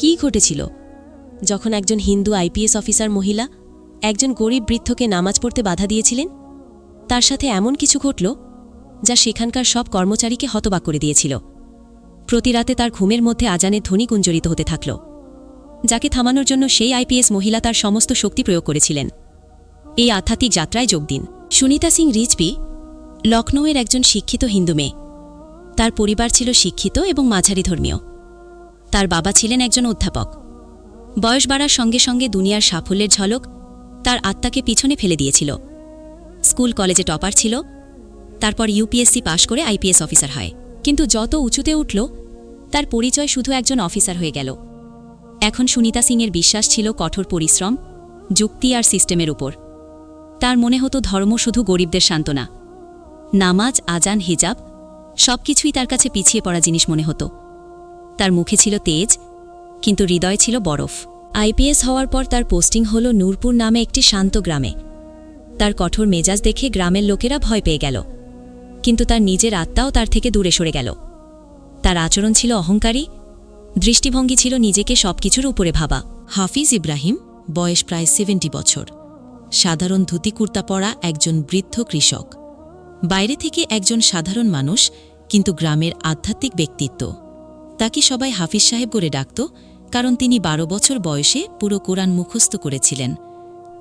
কি ঘটেছিল? যখন একজন হিন্দু আইপিএস অফিসার মহিলা একজন গরিব বৃদ্ধকে নামাজ পড়তে বাধা দিয়েছিলেন, তার সাথে এমন কিছু ঘটল যা সেখানকার সব কর্মচারীকে হতবাক করে দিয়েছিল। প্রতি রাতে তার ঘুমের মধ্যে আজানের ধ্বনি গুঞ্জরিত হতে থাকল, যাকে থামানোর জন্য সেই আইপিএস মহিলা তার সমস্ত শক্তি প্রয়োগ করেছিলেন। এই আধ্যাত্মিক যাত্রায় যোগ দিন। সুনিতা সিং রিজবি লখনৌয়ের একজন শিক্ষিত হিন্দু মেয়ে। তার পরিবার ছিল শিক্ষিত এবং মাঝারি ধর্মীয় তার বাবা ছিলেন একজন অধ্যাপক। বয়স বাড়ার সঙ্গে সঙ্গে দুনিয়ার সাফল্যের ঝলক তার আত্মাকে পিছনে ফেলে দিয়েছিল। স্কুল কলেজে টপার ছিল, তারপর ইউপিএসসি পাশ করে আইপিএস অফিসার হয়। কিন্তু যত উঁচুতে উঠল, তার পরিচয় শুধু একজন অফিসার হয়ে গেল। এখন সুনিতা সিংয়ের বিশ্বাস ছিল কঠোর পরিশ্রম, যুক্তি আর সিস্টেমের উপর। তার মনে হতো ধর্ম শুধু গরিবদের সান্ত্বনা। নামাজ, আজান, হিজাব, সবকিছুই তার কাছে পিছিয়ে পড়া জিনিস মনে হতো। তার মুখে ছিল তেজ, কিন্তু হৃদয় ছিল বরফ। আইপিএস হওয়ার পর তার পোস্টিং হল নূরপুর নামে একটি শান্ত গ্রামে। তার কঠোর মেজাজ দেখে গ্রামের লোকেরা ভয় পেয়ে গেল। কিন্তু তার নিজের আত্মাও তার থেকে দূরে সরে গেল। তার আচরণ ছিল অহংকারী, দৃষ্টিভঙ্গি ছিল নিজেকে সবকিছুর উপরে ভাবা। হাফিজ ইব্রাহিম, বয়স প্রায় সেভেন্টি বছর। সাধারণ ধুতি কুর্তা পরা একজন বৃদ্ধ কৃষক। বাইরে থেকে একজন সাধারণ মানুষ, কিন্তু গ্রামের আধ্যাত্মিক ব্যক্তিত্ব। তাকে সবাই হাফিজ সাহেব করে ডাকত, কারণ তিনি বারো বছর বয়সে পুরো কোরআন মুখস্থ করেছিলেন।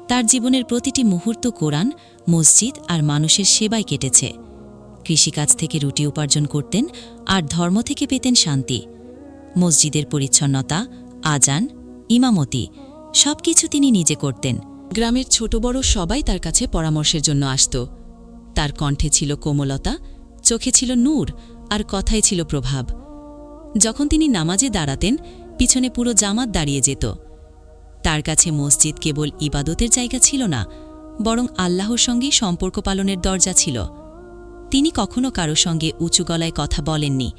তার জীবনের প্রতিটি মুহূর্ত কোরআন, মসজিদ আর মানুষের সেবায় কেটেছে। কৃষিকাজ থেকে রুটি উপার্জন করতেন আর ধর্ম থেকে পেতেন শান্তি। মসজিদের পরিচ্ছন্নতা, আজান, ইমামতি, সবকিছু তিনি নিজে করতেন। গ্রামের ছোট বড় সবাই তার কাছে পরামর্শের জন্য আসত। তার কণ্ঠে ছিল কোমলতা, চোখে ছিল নূর আর কথায় ছিল প্রভাব। যখন তিনি নামাজে দাঁড়াতেন, পিছনে পুরো জামাত দাঁড়িয়ে যেত। তার কাছে মসজিদ কেবল ইবাদতের জায়গা ছিল না, বরং আল্লাহর সঙ্গেই সম্পর্ক পালনের দরজা ছিল। তিনি কখনো কারও সঙ্গে উঁচু গলায় কথা বলেননি,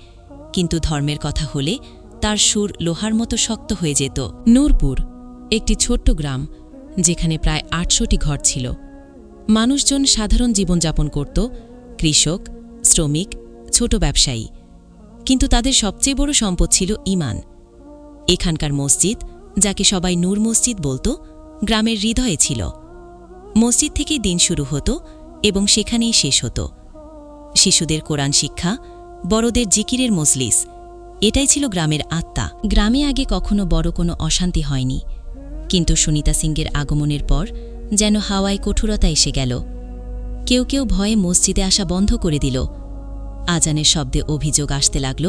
কিন্তু ধর্মের কথা হলে তার সুর লোহার মতো শক্ত হয়ে যেত। নূরপুর, একটি ছোট্ট গ্রাম, যেখানে প্রায় আটশোটি ঘর ছিল। মানুষজন সাধারণ জীবনযাপন করত, কৃষক, শ্রমিক, ছোট ব্যবসায়ী। কিন্তু তাদের সবচেয়ে বড় সম্পদ ছিল ইমান এখানকার মসজিদ, যাকে সবাই নূর মসজিদ বলতো, গ্রামের হৃদয়ে ছিল। মসজিদ থেকেই দিন শুরু হতো এবং সেখানেই শেষ হতো। শিশুদের কোরআন শিক্ষা, বড়দের জিকিরের মজলিস, এটাই ছিল গ্রামের আত্মা। গ্রামে আগে কখনো বড় কোনো অশান্তি হয়নি। কিন্তু সুনিতা সিংয়ের আগমনের পর যেন হাওয়ায় কঠোরতা এসে গেল। কেউ কেউ ভয়ে মসজিদে আসা বন্ধ করে দিল। আজানের শব্দে অভিযোগ আসতে লাগল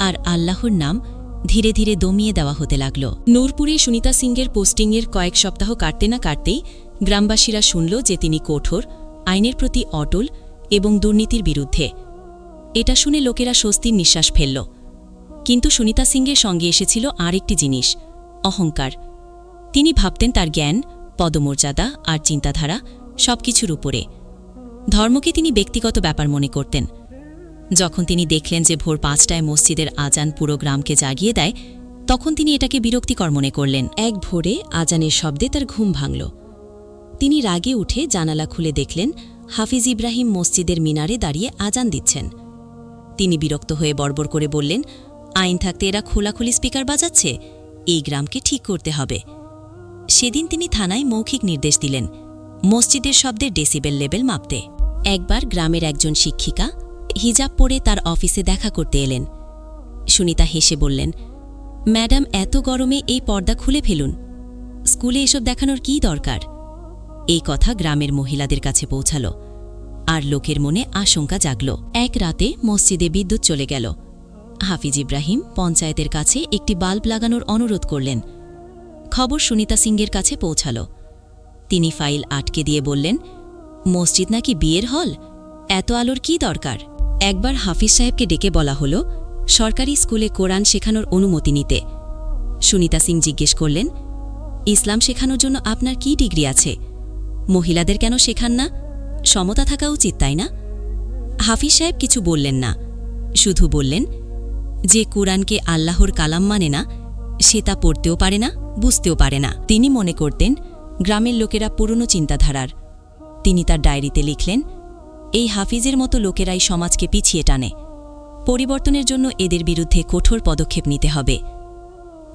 আর আল্লাহর নাম ধীরে ধীরে দমিয়ে দেওয়া হতে লাগল। নূরপুরে সুনিতা সিংয়ের পোস্টিংয়ের কয়েক সপ্তাহ কাটতে না কাটতেই গ্রামবাসীরা শুনল যে তিনি কঠোর, আইনের প্রতি অটল এবং দুর্নীতির বিরুদ্ধে। এটা শুনে লোকেরা স্বস্তির নিঃশ্বাস ফেলল। কিন্তু সুনিতা সিংয়ের সঙ্গে এসেছিল আরেকটি জিনিস, অহংকার। তিনি ভাবতেন তার জ্ঞান, পদমর্যাদা আর চিন্তাধারা সবকিছুর উপরে। ধর্মকে তিনি ব্যক্তিগত ব্যাপার মনে করতেন। যখন তিনি দেখলেন যে ভোর পাঁচটায় মসজিদের আজান পুরো গ্রামকে জাগিয়ে দেয়, তখন তিনি এটাকে বিরক্তিকর মনে করলেন। এক ভোরে আজানের শব্দে তার ঘুম ভাঙল। তিনি রাগে উঠে জানালা খুলে দেখলেন, হাফিজ ইব্রাহিম মসজিদের মিনারে দাঁড়িয়ে আজান দিচ্ছেন। তিনি বিরক্ত হয়ে বড়বড় করে বললেন, আইন থাকতে এরা খোলাখুলি স্পিকার বাজাচ্ছে, এই গ্রামকে ঠিক করতে হবে। সেদিন তিনি থানায় মৌখিক নির্দেশ দিলেন, মসজিদের শব্দের ডেসিবেল লেভেল মাপতে। একবার গ্রামের একজন শিক্ষিকা হিজাব পরে তার অফিসে দেখা করতে এলেন। সুনিতা হেসে বললেন, ম্যাডাম, এত গরমে এই পর্দা খুলে ফেলুন। স্কুলে এসব দেখানোর কী দরকার? এই কথা গ্রামের মহিলাদের কাছে পৌঁছাল। আর লোকের মনে আশঙ্কা জাগল। এক রাতে মসজিদে বিদ্যুৎ চলে গেল। হাফিজ ইব্রাহিম পঞ্চায়েতের কাছে একটি বাল্ব লাগানোর অনুরোধ করলেন। খবর সুনিতা সিংয়ের কাছে পৌঁছাল। তিনি ফাইল আটকে দিয়ে বললেন, মসজিদ নাকি বিয়ের হল? এত আলোর কি দরকার? একবার হাফিজ সাহেবকে ডেকে বলা হলো, সরকারি স্কুলে কোরআন শেখানোর অনুমতি নিতে। সুনিতা সিং জিজ্ঞেস করলেন, ইসলাম শেখানোর জন্য আপনার কি ডিগ্রি আছে? মহিলাদের কেন শেখান না? সমতা থাকা উচিত, তাই না? হাফিজ সাহেব কিছু বললেন না, শুধু বললেন, যে কোরআনকে আল্লাহর কালাম মানে না, সে তা পড়তেও পারে না, বুঝতেও পারে না। তিনি মনে করতেন, গ্রামের লোকেরা পুরনো চিন্তাধারার। তিনি তার ডায়েরিতে লিখলেন এই হাফিজের মতো লোকেরাই সমাজকে পিছিয়ে টানে। পরিবর্তনের জন্য এদের বিরুদ্ধে কঠোর পদক্ষেপ নিতে হবে।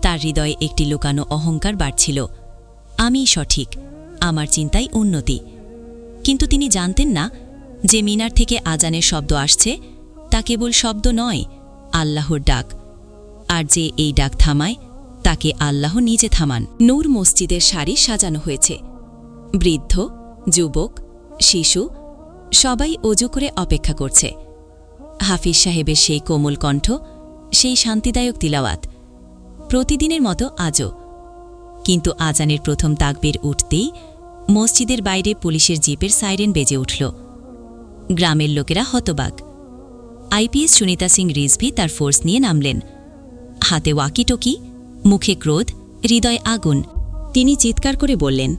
তার হৃদয়ে একটি লুকানো অহংকার বাড়ছিল। আমি সঠিক, আমার চিন্তাই উন্নতি। কিন্তু তিনি জানতেন না যে মিনার থেকে আজানের শব্দ আসছে, তা কেবল শব্দ নয়, আল্লাহর ডাক। আর যে এই ডাক থামায়, তাকে আল্লাহ নিজে থামান। নূর মসজিদের শাড়ি সাজানো হয়েছে। বৃদ্ধ, যুবক, শিশু সবাই অজু করে অপেক্ষা করছে। হাফিজ সাহেবের সেই কোমল কণ্ঠ, সেই শান্তিদায়ক তিলাওয়াত, প্রতিদিনের মতো আজও। কিন্তু আজানের প্রথম তাকবির উঠতেই মসজিদের বাইরে পুলিশের জিপের সাইরেন বেজে উঠল। গ্রামের লোকেরা হতবাক। আইপিএস সুনিতা সিং রিজভি তার ফোর্স নিয়ে নামলেন। হাতে ওয়াকিটকি, মুখে ক্রোধ, হৃদয় আগুন। তিনি চিৎকার করে বললেন,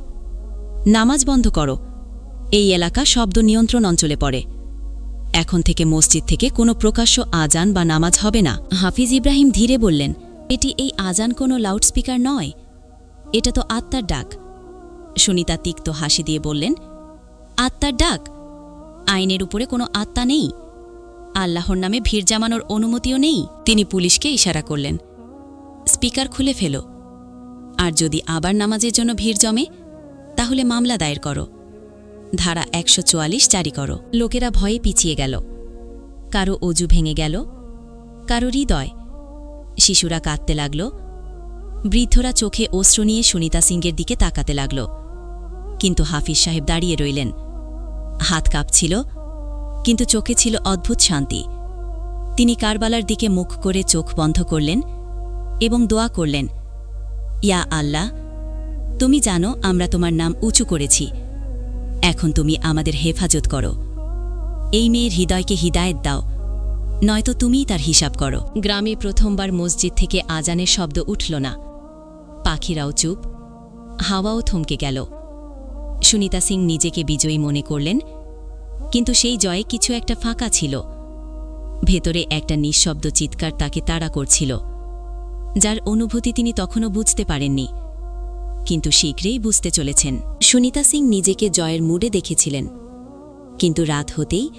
নামাজ বন্ধ করো। এই এলাকা শব্দ নিয়ন্ত্রণ অঞ্চলে পড়ে। এখন থেকে মসজিদ থেকে কোনো প্রকাশ্য আজান বা নামাজ হবে না। হাফিজ ইব্রাহিম ধীরে বললেন, এটি এই আজান কোনো লাউডস্পিকার নয়। এটা তো আত্মার ডাক। সুনিতা তিক্ত হাসি দিয়ে বললেন, আত্মার ডাক? আইনের উপরে কোনো আত্মা নেই। আল্লাহর নামে ভিড় জামানোর অনুমতিও নেই। তিনি পুলিশকে ইশারা করলেন, স্পিকার খুলে ফেল। আর যদি আবার নামাজের জন্য ভিড় জমে, তাহলে মামলা দায়ের করো। ধারা একশো চুয়াল্লিশ জারি করো। লোকেরা ভয়ে পিছিয়ে গেল। কারও অজু ভেঙে গেল, কারও হৃদয়। শিশুরা কাঁদতে লাগল। বৃদ্ধরা চোখে অশ্রু নিয়ে সুনিতা সিংয়ের দিকে তাকাতে লাগল। কিন্তু হাফিজ সাহেব দাঁড়িয়ে রইলেন। হাত কাঁপছিল, কিন্তু চোখে ছিল অদ্ভুত শান্তি। তিনি কারবালার দিকে মুখ করে চোখ বন্ধ করলেন এবং দোয়া করলেন, ইয়া আল্লাহ, তুমি জানো আমরা তোমার নাম উঁচু করেছি। এখন তুমি আমাদের হেফাজত করো। এই মেয়ের হৃদয়কে হিদায়ত দাও, নয়তো তুমিই তার হিসাব করো। গ্রামে প্রথমবার মসজিদ থেকে আজানের শব্দ উঠল না। পাখিরাও চুপ, হাওয়াও থমকে গেল। সুনিতা সিং নিজেকে বিজয়ী মনে করলেন, কিন্তু সেই জয়ে কিছু একটা ফাঁকা ছিল। ভেতরে একটা নিঃশব্দ চিৎকার তাকে তাড়া করছিল, যার অনুভূতি তিনি তখনও বুঝতে পারেননি। কিন্তু শীঘ্রই বুঝতে চলেছেন। সুনিতা সিং নিজেকে জয়ের মুডে দেখেছিলেন। কিন্তু রাত হতেই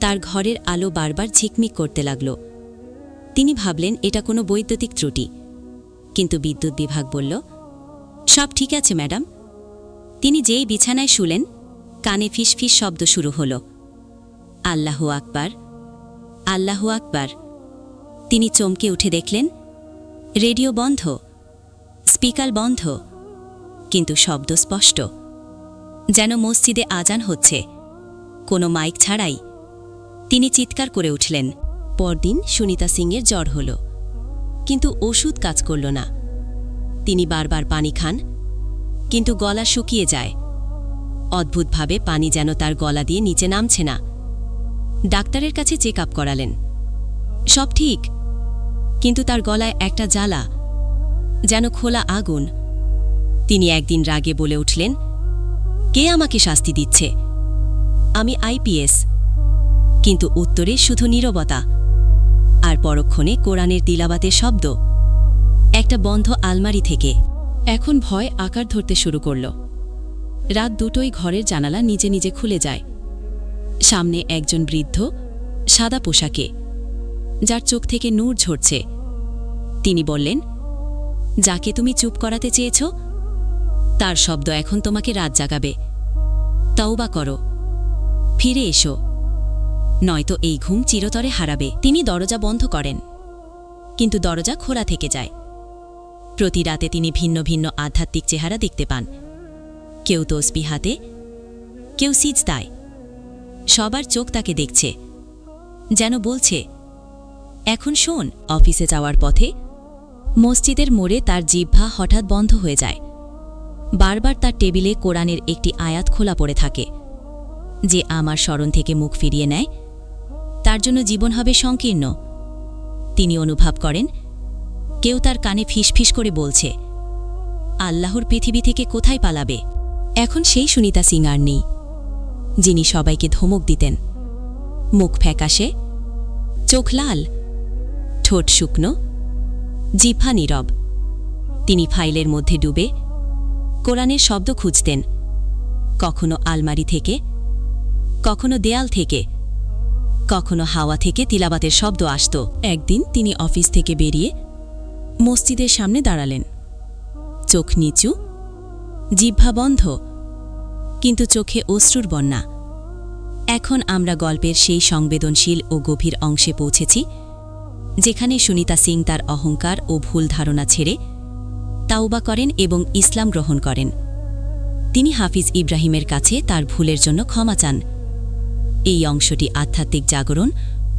তার ঘরের আলো বারবার ঝিকমিক করতে লাগল। তিনি ভাবলেন, এটা কোনো বৈদ্যুতিক ত্রুটি। কিন্তু বিদ্যুৎ বিভাগ বলল, সব ঠিক আছে, ম্যাডাম। তিনি যেই বিছানায় শুলেন, কানে ফিসফিস শব্দ শুরু হল। আল্লাহ আকবার আল্লাহ আকবার। তিনি চমকে উঠে দেখলেন, রেডিও বন্ধ, স্পিকার বন্ধ। কিন্তু শব্দ স্পষ্ট। যেন মসজিদে আজান হচ্ছে। কোনো মাইক ছাড়াই তিনি চিৎকার করে উঠলেন। পরদিন সুনিতা সিংয়ের জ্বর হল। কিন্তু ওষুধ কাজ করল না। তিনি বারবার পানি খান, কিন্তু গলা শুকিয়ে যায়। অদ্ভুতভাবে পানি যেন তার গলা দিয়ে নিচে নামছে না। ডাক্তারের কাছে চেক আপ করালেন। সব ঠিক। কিন্তু তার গলায় একটা জ্বালা, যেন খোলা আগুন। তিনি একদিন রাগে বলে উঠলেন, কে আমাকে শাস্তি দিচ্ছে? আমি আইপিএস কিন্তু উত্তরে শুধু নীরবতা আর পরক্ষণে কোরআনের তিলাবাতের শব্দ, একটা বন্ধ আলমারি থেকে। এখন ভয় আকার ধরতে শুরু করল। রাত দুটোই ঘরের জানালা নিজে নিজে খুলে যায়। সামনে একজন বৃদ্ধ, সাদা পোশাকে, যার চোখ থেকে নূর ঝরছে। তিনি বললেন, যাকে তুমি চুপ করাতে চেয়েছ তার শব্দ এখন তোমাকে রাত জাগাবে। তওবা করো। ফিরে এসো। নয়তো এই ঘুম চিরতরে হারাবে। তিনি দরজা বন্ধ করেন। কিন্তু দরজা খোলা থেকে যায়। প্রতি রাতে তিনি ভিন্ন ভিন্ন আধ্যাত্মিক চেহারা দেখতে পান। কেউ তসবি হাতে, কেউ সিজ সিজদায়। সবার চোখ তাকে দেখছে। যেন বলছে, এখন শোন, অফিসে যাওয়ার পথে মসজিদের মোড়ে তার জিহ্বা হঠাৎ বন্ধ হয়ে যায়। বারবার তার টেবিলে কোরআনের একটি আয়াত খোলা পড়ে থাকে, যে আমার স্মরণ থেকে মুখ ফিরিয়ে নেয়। তার জন্য জীবন হবে সংকীর্ণ। তিনি অনুভব করেন, কেউ তার কানে ফিসফিস করে বলছে, আল্লাহর পৃথিবী থেকে কোথায় পালাবে? এখন সেই সুনিতা সিং আর নেই, যিনি সবাইকে ধমক দিতেন। মুখ ফ্যাকাশে, চোখ লাল, ঠোঁট শুকনো জিভা নীরব। তিনি ফাইলের মধ্যে ডুবে কোরআনের শব্দ খুঁজতেন। কখনো আলমারি থেকে, কখনো দেয়াল থেকে, কখনো হাওয়া থেকে তিলাবাতের শব্দ আসত। একদিন তিনি অফিস থেকে বেরিয়ে মসজিদের সামনে দাঁড়ালেন। চোখ নিচু, জিহ্বা বন্ধ, কিন্তু চোখে অশ্রুর বন্যা। এখন আমরা গল্পের সেই সংবেদনশীল ও গভীর অংশে পৌঁছেছি, যেখানে সুনিতা সিং তার অহংকার ও ভুল ধারণা ছেড়ে তাওবা করেন এবং ইসলাম গ্রহণ করেন। তিনি হাফিজ ইব্রাহিমের কাছে তার ভুলের জন্য ক্ষমা চান। এই অংশটি আধ্যাত্মিক জাগরণ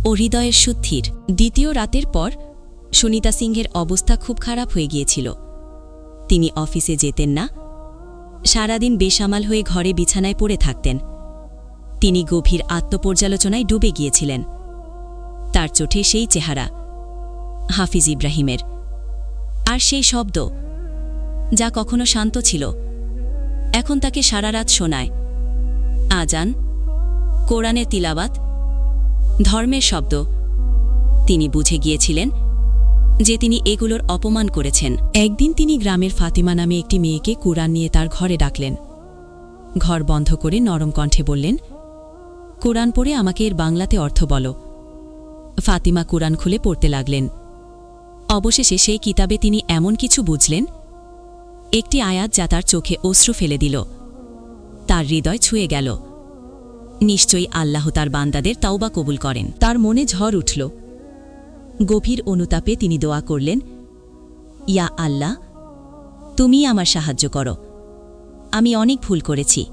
ও হৃদয়ের শুদ্ধির। দ্বিতীয় রাতের পর সুনিতা সিংহের অবস্থা খুব খারাপ হয়ে গিয়েছিল। তিনি অফিসে যেতেন না। সারাদিন বেসামাল হয়ে ঘরে বিছানায় পড়ে থাকতেন। তিনি গভীর আত্মপর্যালোচনায় ডুবে গিয়েছিলেন। তার চোখে সেই চেহারা, হাফিজ ইব্রাহিমের। আর সেই শব্দ যা কখনো শান্ত ছিল। এখন তাকে সারা রাত শোনায়। আজান কোরআনের তিলাবাত ধর্মের শব্দ। তিনি বুঝে গিয়েছিলেন যে তিনি এগুলোর অপমান করেছেন। একদিন তিনি গ্রামের ফাতিমা নামে একটি মেয়েকে কোরআন নিয়ে তার ঘরে ডাকলেন। ঘর বন্ধ করে নরম কণ্ঠে বললেন, কোরআন পড়ে আমাকে এর বাংলাতে অর্থ বলো। ফাতিমা কোরআন খুলে পড়তে লাগলেন। অবশেষে সেই কিতাবে তিনি এমন কিছু বুঝলেন একটি আয়াত যা তার চোখে অশ্রু ফেলে দিল। তার হৃদয় ছুঁয়ে গেল। নিশ্চয়ই আল্লাহ তার বান্দাদের তাওবা কবুল করেন। তার মনে ঝড় উঠল। গভীর অনুতাপে তিনি দোয়া করলেন, ইয়া আল্লাহ, তুমি আমার সাহায্য করো। আমি অনেক ভুল করেছি।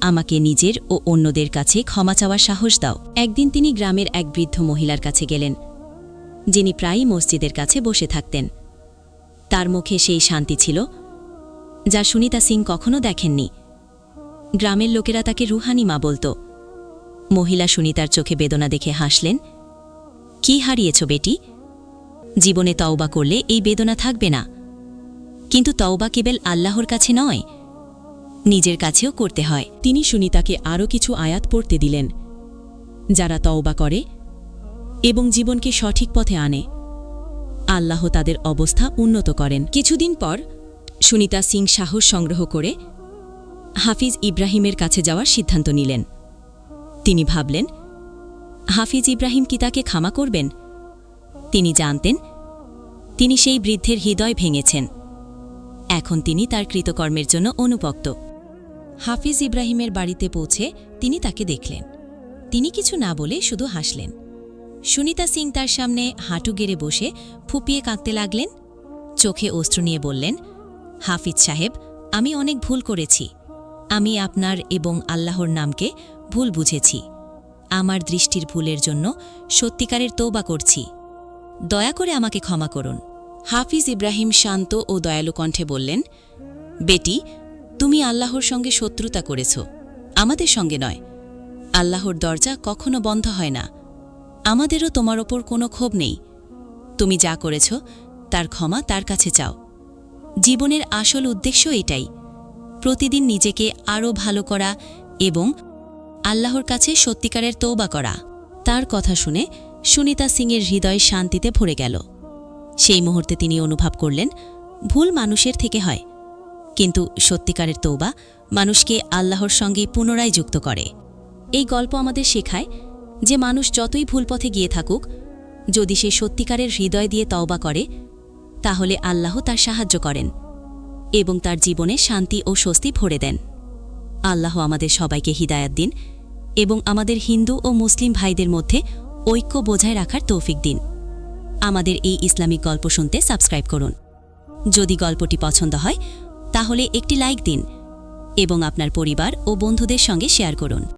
আমাকে নিজের ও অন্যদের কাছে ক্ষমা চাওয়ার সাহস দাও। একদিন তিনি গ্রামের এক বৃদ্ধ মহিলার কাছে গেলেন, যিনি প্রায়ই মসজিদের কাছে বসে থাকতেন। তার মুখে সেই শান্তি ছিল, যা সুনিতা সিং কখনো দেখেননি। গ্রামের লোকেরা তাকে রুহানি মা বলত। মহিলা সুনিতার চোখে বেদনা দেখে হাসলেন, কি হারিয়েছ বেটি? জীবনে তওবা করলে এই বেদনা থাকবে না। কিন্তু তওবা কেবল আল্লাহর কাছে নয়, নিজের কাছেও করতে হয়। তিনি সুনিতাকে আরও কিছু আয়াত পড়তে দিলেন, যারা তওবা করে এবং জীবনকে সঠিক পথে আনে। আল্লাহ তাদের অবস্থা উন্নত করেন। কিছুদিন পর সুনিতা সিং সাহস সংগ্রহ করে হাফিজ ইব্রাহিমের কাছে যাওয়ার সিদ্ধান্ত নিলেন। তিনি ভাবলেন, হাফিজ ইব্রাহিম কি তাকে ক্ষমা করবেন? তিনি জানতেন, তিনি সেই বৃদ্ধের হৃদয় ভেঙেছেন। এখন তিনি তার কৃতকর্মের জন্য অনুপক্ত। হাফিজ ইব্রাহিমের বাড়িতে পৌঁছে তিনি তাকে দেখলেন। তিনি কিছু না বলে শুধু হাসলেন। সুনিতা সিং তার সামনে হাঁটু গেড়ে বসে ফুপিয়ে কাঁদতে লাগলেন। চোখে অস্ত্র নিয়ে বললেন, হাফিজ সাহেব, আমি অনেক ভুল করেছি। আমি আপনার এবং আল্লাহর নামকে ভুল বুঝেছি। আমার দৃষ্টির ভুলের জন্য সত্যিকারের তৌবা করছি। দয়া করে আমাকে ক্ষমা করুন। হাফিজ ইব্রাহিম শান্ত ও দয়ালু কণ্ঠে বললেন, বেটি, তুমি আল্লাহর সঙ্গে শত্রুতা করেছ। আমাদের সঙ্গে নয়। আল্লাহর দরজা কখনো বন্ধ হয় না। আমাদেরও তোমার ওপর কোনো ক্ষোভ নেই। তুমি যা করেছ, তার ক্ষমা তার কাছে চাও। জীবনের আসল উদ্দেশ্য এটাই। প্রতিদিন নিজেকে আরও ভালো করা এবং আল্লাহর কাছে সত্যিকারের তৌবা করা। তার কথা শুনে সুনিতা সিংয়ের হৃদয় শান্তিতে ভরে গেল। সেই মুহূর্তে তিনি অনুভব করলেন, ভুল মানুষের থেকে হয়। কিন্তু সত্যিকারের তৌবা মানুষকে আল্লাহর সঙ্গে পুনরায় যুক্ত করে। এই গল্প আমাদের শেখায় যে মানুষ যতই ভুল পথে গিয়ে থাকুক, যদি সে সত্যিকারের হৃদয় দিয়ে তওবা করে, তাহলে আল্লাহ তার সাহায্য করেন এবং তার জীবনে শান্তি ও স্বস্তি ভরে দেন। আল্লাহ আমাদের সবাইকে হিদায়াত দিন এবং আমাদের হিন্দু ও মুসলিম ভাইদের মধ্যে ঐক্য বজায় রাখার তৌফিক দিন। আমাদের এই ইসলামিক গল্প শুনতে সাবস্ক্রাইব করুন। যদি গল্পটি পছন্দ হয়, তাহলে একটি লাইক দিন এবং আপনার পরিবার ও বন্ধুদের সঙ্গে শেয়ার করুন।